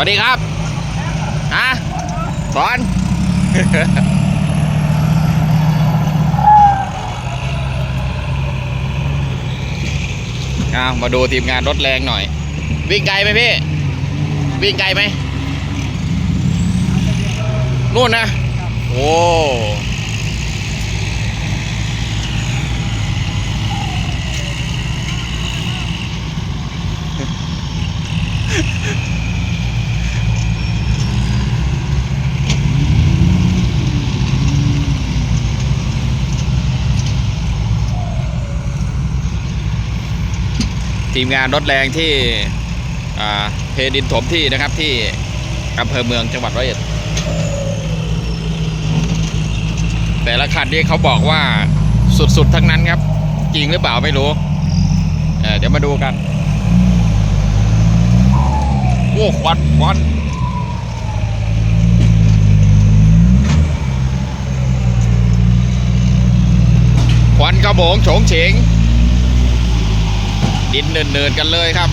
วัสดีครับฮะสอนเอามาดูทีมงานรถแรงหน่อย วิ่งไกลไหมพี่ วิ่งไกลไหมนู่นนะ โอ้ ทีมงานรถแรงที่เทดินถมที่นะครับที่อำเภอเมืองจังหวัดร้อยเอ็ดแต่ละคันนี้เขาบอกว่าสุดๆทั้งนั้นครับ จริงหรือเปล่าไม่รู้เเดี๋ยวมาดูกันโอ้ควันควันควันกระโบงโฉงเฉง ดินเนินๆกันเลยครับ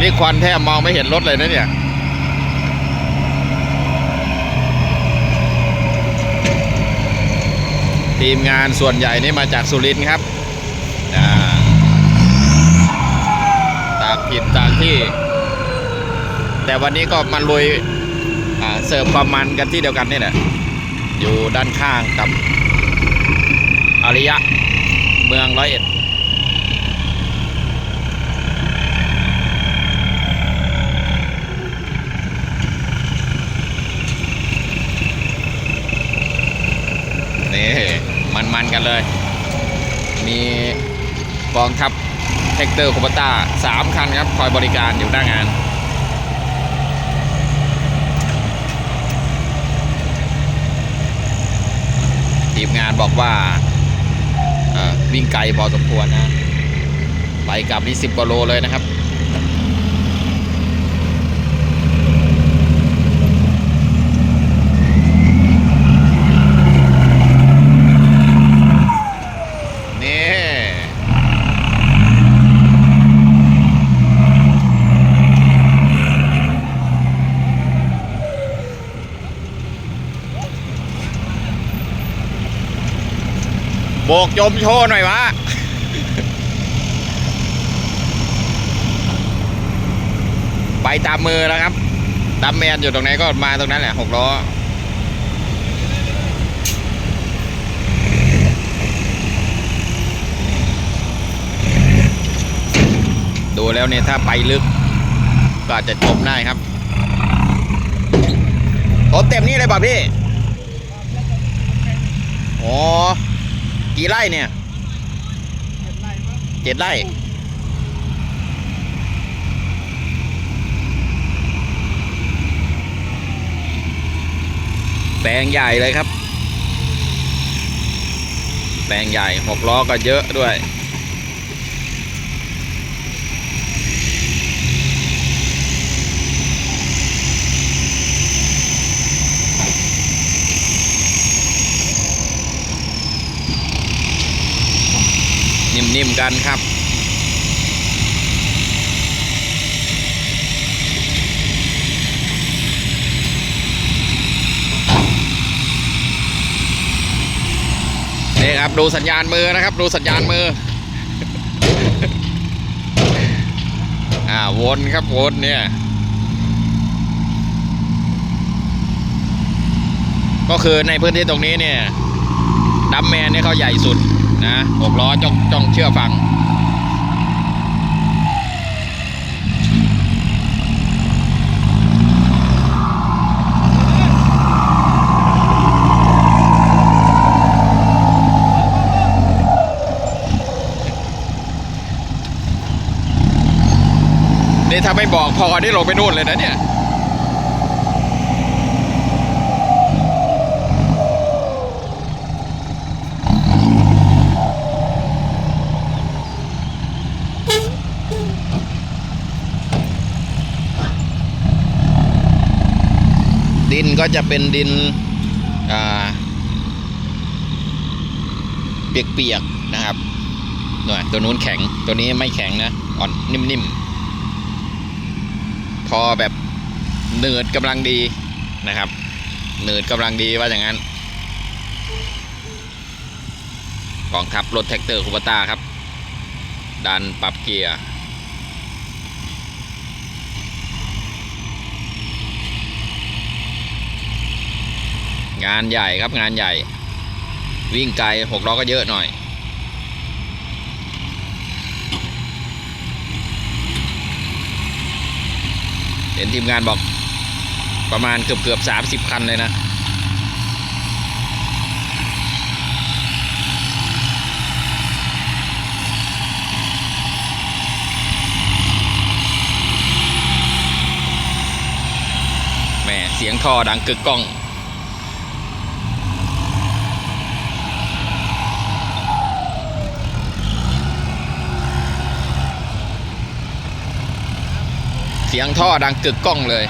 นี่ควันแทบมองไม่เห็นรถเลยนะเนี่ย ทีมงานส่วนใหญ่นี่มาจากสุรินทร์ครับตางถิ่นต่างที่ แต่วันนี้ก็มาลุยเสิร์ฟความมันกันที่เดียวกันนี่แหละอยู่ด้านข้างกับอาริยะเมืองร้อยเอ็ดนี่ มันมันๆกันเลย มีกองทัพเทคเตอร์โคปต้าสามคันครับ คอยบริการอยู่หน้างานทีมงานบอกว่าอ่อวิ่งไกลพอสมควรนะ ไปกลับนี่สิบกว่าโลเลยนะครับ นี่ โบกยมโชว์หน่อยวะไปตามมือแล้วครับ ตามแมนอยู่ตรงไหนก็มาตรงนั้นแหละหกล้อดูแล้วเนี่ยถ้าไปลึก ก็อาจจะจมได้ครับผมเต็มนี่เลยป่ะพี่โอ้ กี่ไร่เนี่ยเจ็ดไร่แปลงใหญ่เลยครับ แปลงใหญ่หกล้อก็เยอะด้วย นิ่มๆกันครับ นี่ครับดูสัญญาณมือนะครับ ดูสัญญาณมือ อ่าวนครับวนเนี่ยก็คือในพื้นที่ตรงนี้เนี่ยดัมแมนเนี่ยเขาใหญ่สุด นะหกล้อจ้องจ้องเชื่อฟัง นี่ถ้าไม่บอกพอได้ลงไปนู่นเลยนะเนี่ย ก็จะเป็นดินเปียกๆนะครับหน่อยตัวนู้นแข็งตัวนี้ไม่แข็งนะอ่อนนิ่มๆ พอแบบเนืดกำลังดีนะครับเนืดกำลังดีว่าอย่างนั้นกองทัพรถแท็กเตอร์คูปต้าครับดันปรับเกียร์ งานใหญ่ครับงานใหญ่ วิ่งไกลหกล้อก็เยอะหน่อย เห็นทีมงานบอกประมาณเกือบเกือบสามสิบคันเลยนะแหมเสียงท่อดังกึกก้อง สียงท่อดังกึกก้องเลย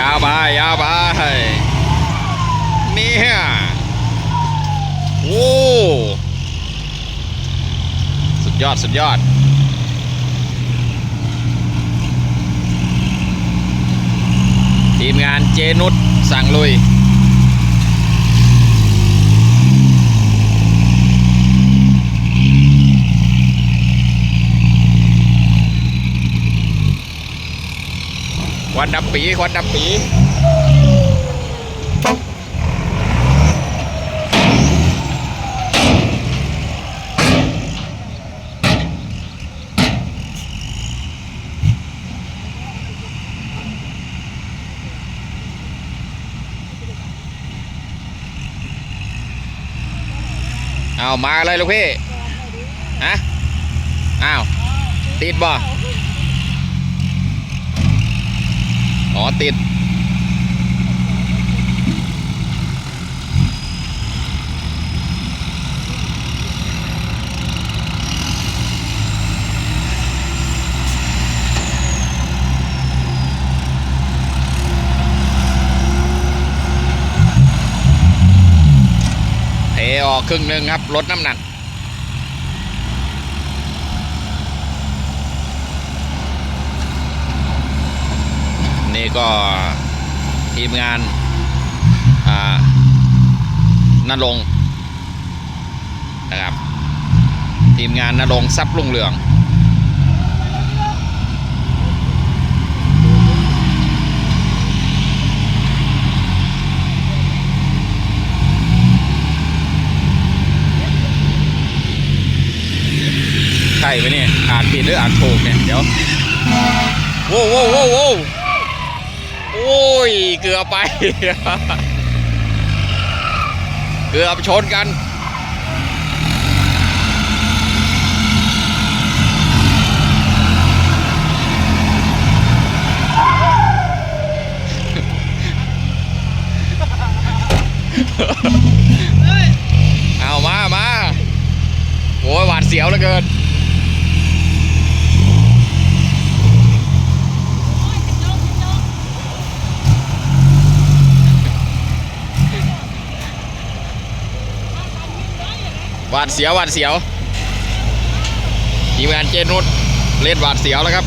ยาวไปยาวไปเนี่ยโอ้สุดยอดสุดยอดทีมงานเจนุสสั่งลุย วันดับปีควันดับปีเอามาเลยลูกพี่ ฮะ อ้าว ติดบ่ อ๋อติด เทออกครึ่งหนึ่งครับลดน้ำหนัก นี่ก็ทีมงานอ่านรงนะครับ ทีมงานนรงค์ทรัพย์รุ่งเรืองใช่ไหมเนี่ยอ่านผิดหรืออ่านถูกเนี่ย เดี๋ยว โว้วโว้วโว้วโว้ อ้ย เกือบไป เกือบชนกัน เอามา มาโอ้ยหวาดเสียวเหลือเกิน หวาดเสียวหวาดเสียวทีมงานเจนุสเล่นหวาดเสียวแล้วครับ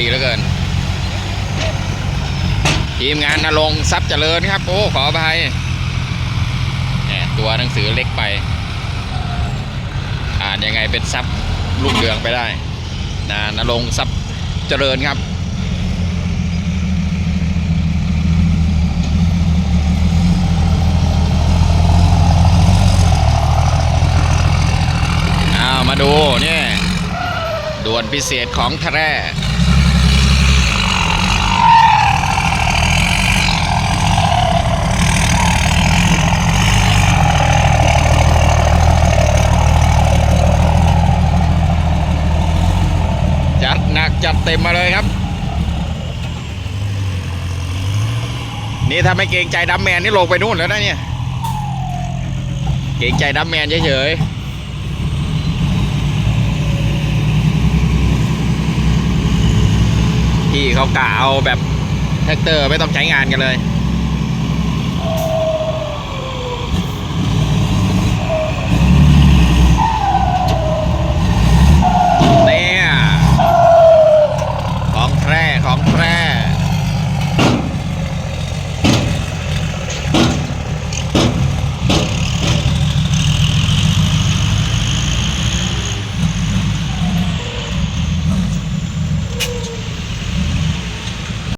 ดีเหลือเกิน ทีมงานนรงทรัพย์เจริญครับโอ้ขออภัยแหมตัวหนังสือเล็กไป อ่านยังไงเป็นทรัพย์ลูกเรืองไปได้นะนรงทรัพย์เจริญครับมาดูเนี่ยด่วนพิเศษของแท้ จัด หนักจัดเต็มมาเลยครับ นี่ถ้าไม่เกรงใจดัมแมนนี่ลงไปนู่นแล้วนะเนี่ย เกรงใจดัมแมนเฉยๆที่เขากะเอาแบบแท็กเตอร์ไม่ต้องใช้งานกันเลย